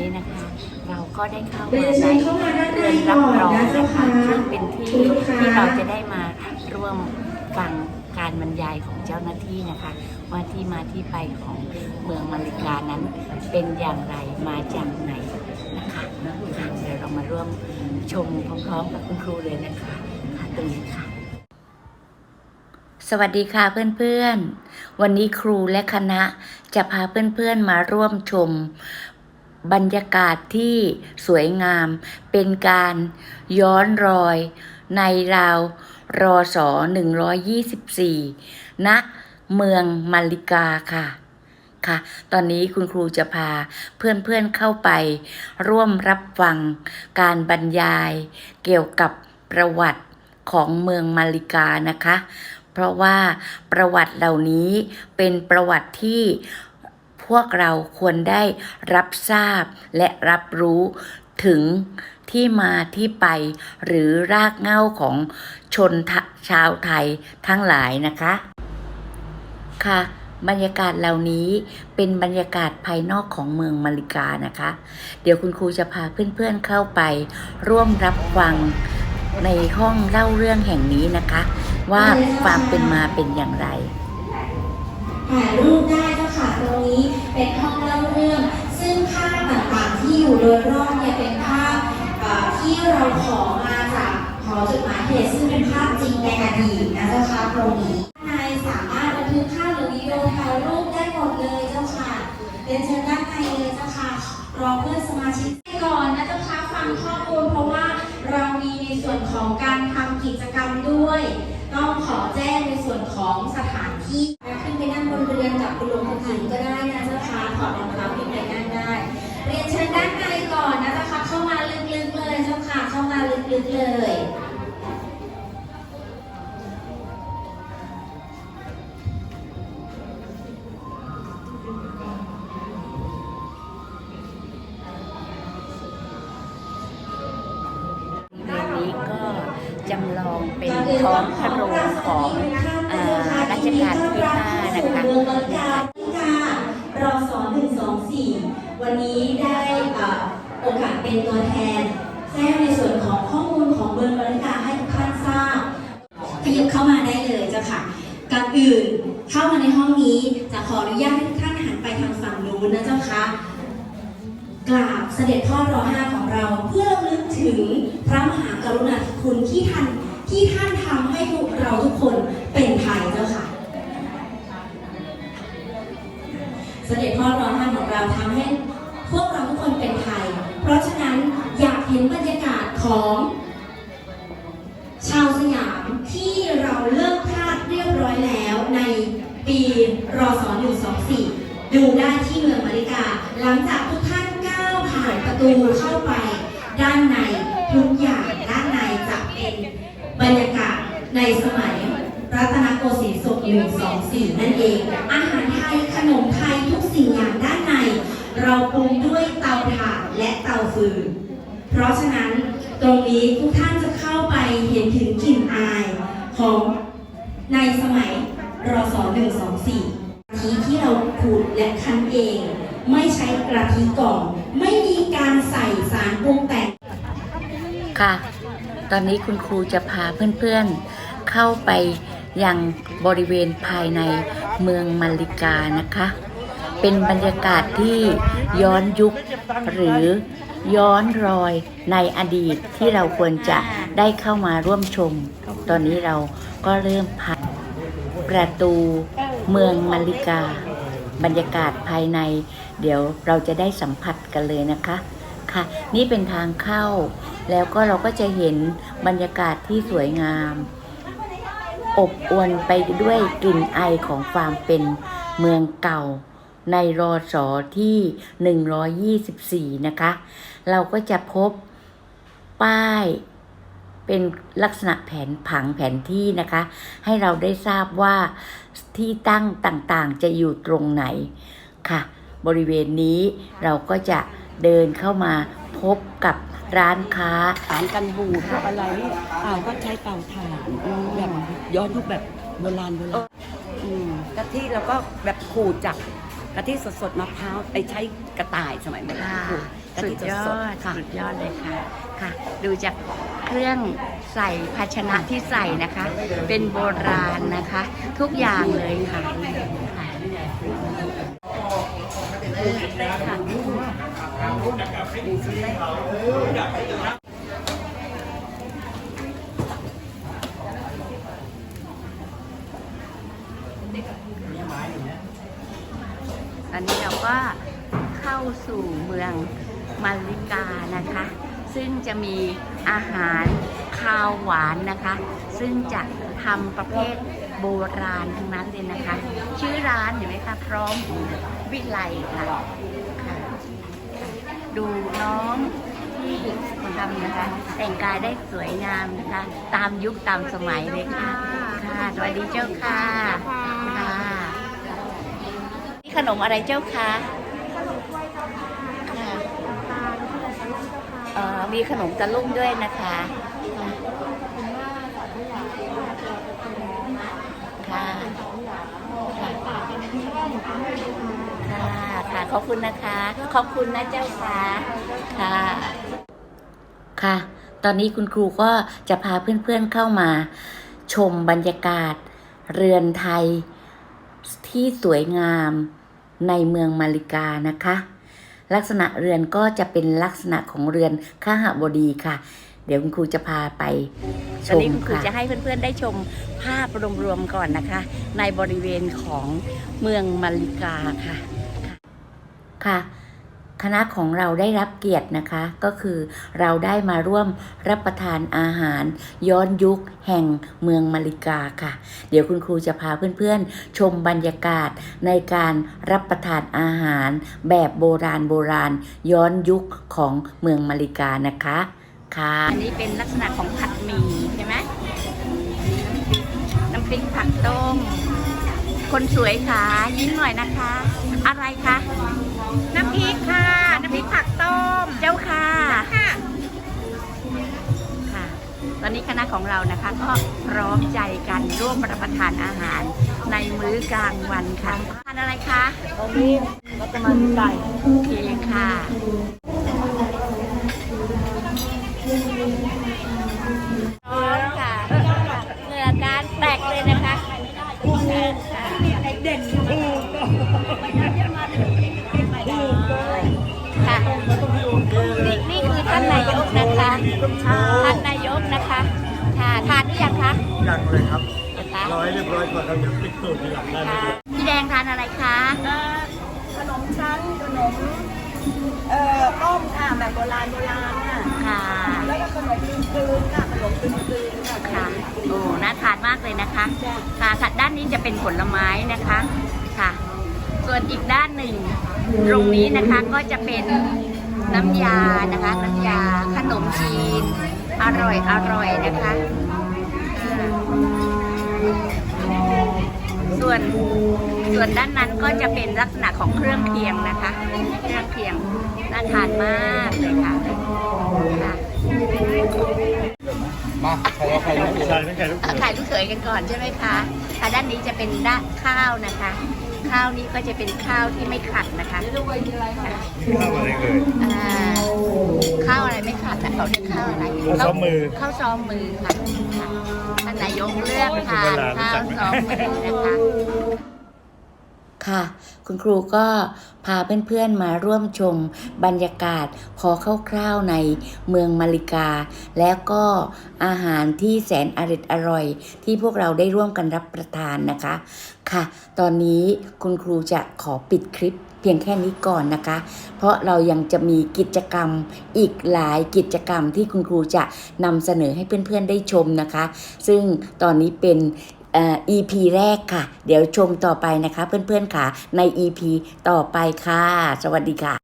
นี้นะคะ เราก็ได้เข้าเรีมายนในเชิญเข้ามาด้านในเรือนก่รับอนรองนะเจ้านะคะค่ะซึ่งเป็นที่คุณลูกค้าที่เราจะได้มาร่วมฟังการบรรยายของเจ้าหน้าที่นะคะ ว่าที่มาที่ไปของเมืองมาริกานั้นเป็นอย่างไรมาจากไหนนะคะค่ะเดี๋ยวเรามาร่วมชมพร้อมๆกับคุณครูเลยนะคะค่ะตรงนี้ค่ะ สวัสดีค่ะเพื่อนๆ วันนี้ครูและคณะจะพาเพื่อนๆมาร่วมชม บรรยากาศที่สวยงามเป็นการย้อนรอยในราวรอสอ124ณเมืองมาริกาค่ะค่ะ ตอนนี้คุณครูจะพาเพื่อนๆเข้าไป ร่วมรับฟังการบรรยายเกี่ยวกับประวัติของเมืองมาริกานะคะ เพราะว่าประวัติเหล่านี้เป็นประวัติที่ วกเราควรได้รับทราบและรับรู้ถึงที่มาที่ไปหรือรากเหง้าของชนชาวไทยทั้งหลายนะคะ ค่ะ บรรยากาศเหล่านี้เป็นบรรยากาศภายนอกของเมืองมาริกานะคะ เดี๋ยวคุณครูจะพาเพื่อนๆเข้าไป ร่วมรับฟังในห้องเล่าเรื่องแห่งนี้นะคะ ว่าความเป็นมาเป็นอย่างไรถ่ายรูปได้ ค่ะตรงนี้เป็นห้องเล่าเรื่อง ซึ่งภาพต่างๆที่อยู่โดยรอบเนี่ยเป็นภาพที่เราขอมาจากหอจดหมายเหตุซึ่งเป็นภาพจริงในอดีตนะเจ้าค่ะตรงนี้นายสามารถบันทึกภาพหรือวิดีโอถ่ายรูปได้หมดเลยเจ้าค่ะเรียนเชิญด้านในเลยเจ้าค่ะรอเพื่อนสมาชิกก่อนนะเจ้าค่ะฟังข้อมูลเพราะว่าเรามีในส่วนของการทำกิจกรรมด้วย ต้องขอแจ้งในส่วนของสถานที่ กๆเลยบริเวณนี้ก็จำลองเป็นท้องพระโรงของอารัชกาลที่ห้านะคะเมืองบริการรอสอนหนึ่งสองสี่วันนี้ได้เอ่อโอกาสเป็นตัวแทน แจ้งในส่วนของข้อมูลของเมืองบริการให้ทุกท่านทราบขยับเข้ามาได้เลยเจ้าค่ะก่อนอื่นเข้ามาในห้องนี้จะขออนุญาตให้ทุกท่านหันไปทางฝั่งนู้นนะเจ้าค่ะกราบเสด็จพ่อรอห้าของเราเพื่อระลึกถึงพระมหากรุณาธิคุณที่ท่านที่ท่านทำให้พวกเราทุกคนเป็นไทยเจ้าค่ะเสด็จพ่อรอห้าของเราทำให้พวกเราทุกคนเป็นไทย เพราะฉะนั้น เห็นบรรยากาศของชาวสยามที่เราเลิกพลาดเรียบร้อยแล้วในปีรศ124 ดูได้ที่เมืองมาริกา หลังจากทุกท่านก้าวผ่านประตูเข้าไปด้านในทุกอย่างด้านในจะเป็นบรรยากาศในสมัยรัตนโกสินทร์ศก124 นั่นเอง อาหารไทยขนมไทยทุกสิ่งอย่างด้านใน เราปรุงด้วยเตาถ่านและเตาฟืน เพราะฉะนั้นตรงนี้ทุกท่านจะเข้าไปเห็นถึงกลิ่นอายของในสมัยรศ124ทิที่เราขูดและคั้นเอง ไม่ใช้กระทิกล่อง ไม่มีการใส่สารปรุงแต่งค่ะ ตอนนี้คุณครูจะพาเพื่อนๆเข้าไปยังบริเวณภายในเมืองมาริกานะคะ เป็นบรรยากาศที่ย้อนยุคหรือ ย้อนรอยในอดีตที่เราควรจะได้เข้ามาร่วมชม ตอนนี้เราก็เริ่มผ่านประตูเมืองมาริกา บรรยากาศภายใน เดี๋ยวเราจะได้สัมผัสกันเลยนะคะค่ะ นี่เป็นทางเข้า แล้วก็เราก็จะเห็นบรรยากาศที่สวยงาม อบอวลไปด้วยกลิ่นไอของความเป็นเมืองเก่า ในรอสอที่ 124 นะคะ เราก็จะพบป้ายเป็นลักษณะแผนผังแผนที่นะคะ ให้เราได้ทราบว่าที่ตั้งต่างๆ จะอยู่ตรงไหนค่ะ บริเวณนี้เราก็จะเดินเข้ามาพบกับร้านค้าสารกันบูดพวกอะไรนี่อ่าก็ใช้เตาถ่านแบบย้อนยุคแบบโบราณโบราณกะทิเราก็แบบขูดจาก กะทิสดๆมะพร้าวไปใช้กระต่ายสมัยโบราณค่ะขูดกกะสุทิดยอสดดๆค่ะ สุดยอดเลยค่ะค่ะ ดูจากเครื่องใส่ภาชนะที่ใส่นะคะ เป็นโบราณนะคะ ทุกอย่างเลยค่ะค่ะ อนนี้เราก็เข้าสู่เมืองมาริกานะคะ ซึ่งจะมีอาหารคาวหวานนะคะ ซึ่งจะทำประเภทโบราณทั้งนั้นเลยนะคะ ชื่อร้านเห็นไหมคะพร้อมวิไลค่ะ ดูน้องที่ทำนะคะ แต่งกายได้สวยงามนะคะ ตามยุคตามสมัยเลยค่ะ ค่ะสวัสดีเจ้าค่ะ ขนมอะไรเจ้าคะค่ะเอ่อมีขนมตะลุ่มด้วยนะคะค่ะค่ะค่ะค่ะขอบคุณนะคะ ขอบคุณนะเจ้าค่ะค่ะค่ะ ตอนนี้คุณครูก็จะพาเพื่อนๆเข้ามา ชมบรรยากาศ เรือนไทยที่สวยงาม ในเมืองมาริกานะคะ ลักษณะเรือนก็จะเป็นลักษณะของเรือนข้าหบดีค่ะ เดี๋ยวคุณครูจะพาไปชตอนมนี้คุณครูค่ะจะให้เพื่อนๆได้ชมภาพรวมๆก่อนนะคะ ในบริเวณของเมืองมาริกาค่ะค่ะ คณะของเราได้รับเกียรตินะคะ ก็คือเราได้มาร่วมรับประทานอาหาร ย้อนยุคแห่งเมืองมาริกาค่ะ เดี๋ยวคุณครูจะพาเพื่อนๆ ชมบรรยากาศในการรับประทานอาหาร แบบโบราณโบราณ ย้อนยุคของเมืองมาริกานะคะค่ะอันนี้เป็นลักษณะของผัดหมี่ คนสวยค่ะยิ้มหน่อยนะคะ อะไรคะน้ำพริกค่ะ น้ำพริกผักต้มเจ้าค่ะค่ะค่ะ ตอนนี้คณะของเรานะคะก็พร้อมใจกันร่วมรับประทานอาหาร ในมื้อกลางวันค่ะทานอะไรคะตอนนี้เราจะมาไก่โอเคค่ะ นะคะท่านนายกนะคะค่ะทานหรือยังคะยังเลยครับนะคะรอให้เรียบร้อยก่อนเราเดี๋ยวปิดตูดทีหลังได้ไหมค่ะพี่แดงทานอะไรคะขนมชั้นขนมเอ่อต้มค่ะแบบโบราณโบราณค่ะค่ะแล้วก็ขนมกลืนๆค่ะขนมกลืนๆค่ะค่ะโอ้น่าทานมากเลยนะคะค่ะค่ะด้านนี้จะเป็นผลไม้นะคะค่ะ ส่วนอีกด้านหนึ่งตรงนี้นะคะก็จะเป็น น้ำยานะคะ น้ำยาขนมจีน อร่อยอร่อยนะคะอ่าส่วนส่วนด้านนั้นก็จะเป็นลักษณะของเครื่องเคียงนะคะ เครื่องเคียงน่าทานมากเลยค่ะค่ะมาใครเอาใครลูกชายไม่ใครลูกอะถ่ายลูกเขยกันก่อนใช่ไหมคะค่ะด้านนี้จะเป็นด้านข้าวนะคะ ข้าวนี้ก็จะเป็นข้าวที่ไม่ขัดนะคะค่ะข้าวอะไรเอ่ยอ่าข้าวอะไรไม่ขัดแต่เขาเรียกข้าวอะไรข้าวซ้อมมือข้าวซ้อมมือค่ะค่ะท่านนายกเลือกทานข้าวซ้อมมือนะคะ ค่ะ คุณครูก็พาเพื่อนๆมาร่วมชมบรรยากาศพอคร่าวๆในเมืองมาริกา แล้วก็อาหารที่แสนอร่อยอร่อย ที่พวกเราได้ร่วมกันรับประทานนะคะ ค่ะ ตอนนี้คุณครูจะขอปิดคลิปเพียงแค่นี้ก่อนนะคะ เพราะเรายังจะมีกิจกรรมอีกหลายกิจกรรมที่คุณครูจะนำเสนอให้เพื่อนๆได้ชมนะคะ ซึ่งตอนนี้เป็น EP แรกค่ะ เดี๋ยวชมต่อไปนะคะ เพื่อนๆค่ะ ใน EP ต่อไปค่ะ สวัสดีค่ะ